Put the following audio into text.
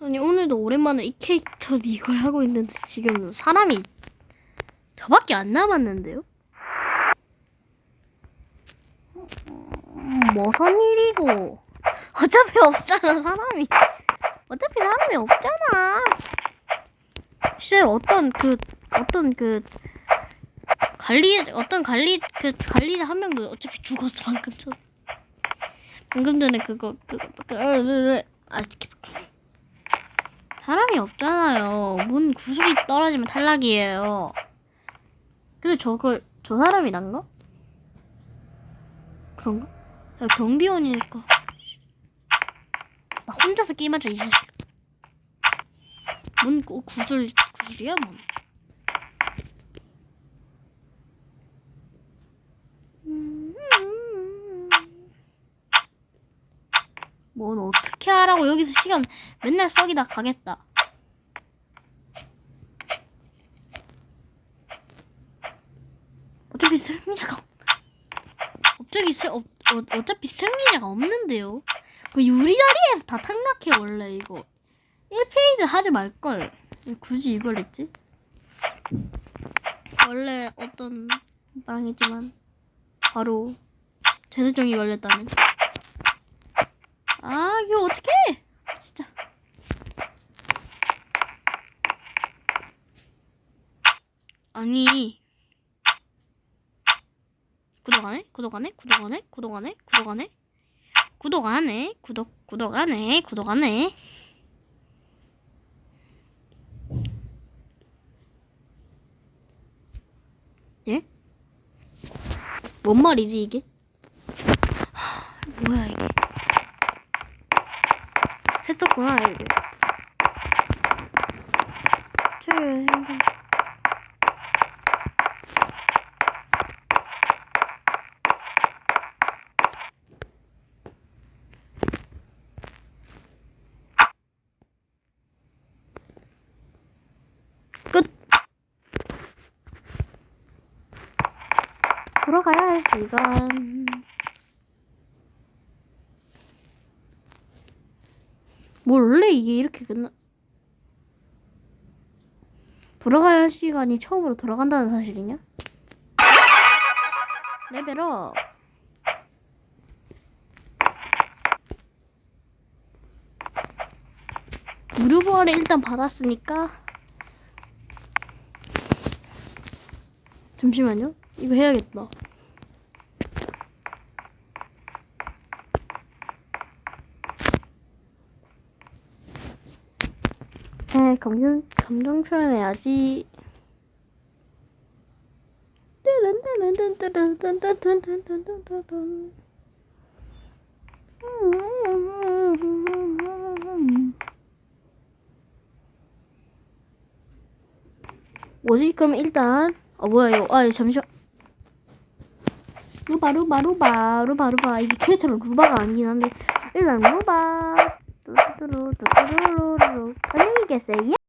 아니 오늘도 오랜만에 이 캐릭터 이걸 하고 있는데 지금 사람이 저밖에 안 남았는데요? 음, 무슨 일이고? 어차피 없잖아 사람이. 어차피 사람이 없잖아. 실제 어떤 그 어떤 그 관리 어떤 관리 그 관리자 한 명도 어차피 죽었어 방금 전 방금 전에 그거 그거 그, 어, 으, 으, 아 이렇게 사람이 없잖아요. 문 구슬이 떨어지면 탈락이에요. 근데 저걸 저 사람이 난가? 그런가? 야, 경비원이니까. 나 혼자서 게임하자 이 자식. 문 구, 구슬 구슬이야 문. 뭔 어떻게 하라고 여기서 시간 맨날 썩이다 가겠다. 어차피 승리자가 없- 어차피 스, 어, 어, 어 차피 승리자가 없는데요. 그 유리 자리에서 다 탕락해 원래 이거. 1페이지 하지 말걸. 왜 굳이 이걸 했지? 원래 어떤 방이지만 바로 재수정이 걸렸다는. 아 이거 어떡해 진짜 아니 구독 안 해? 구독 안 해? 구독 안 해? 구독 안 해? 구독 안 해? 구독 안 해? 구독 구독 안 해? 구독 안 해? 예? 뭔 말이지 이게? 하, 뭐야 이게? 했었구나 이게. 최근 생각. 끝. 돌아가야 할 시간. 뭐 원래 이게 이렇게 끝나 할 시간이 처음으로 돌아간다는 사실이냐? 레벨업 무료 부활을 일단 받았으니까 잠시만요 이거 해야겠다. 에 감정 감정 표현해야지. 뭐지? 그럼 일단 어 뭐야 이거 아 잠시만 루바 루바 루바 루바 루바 이게 캐릭터로 루바가 아니긴 한데. 일단 루바. 뚜루뚜루 뚜루루루루. 안녕히 계세요.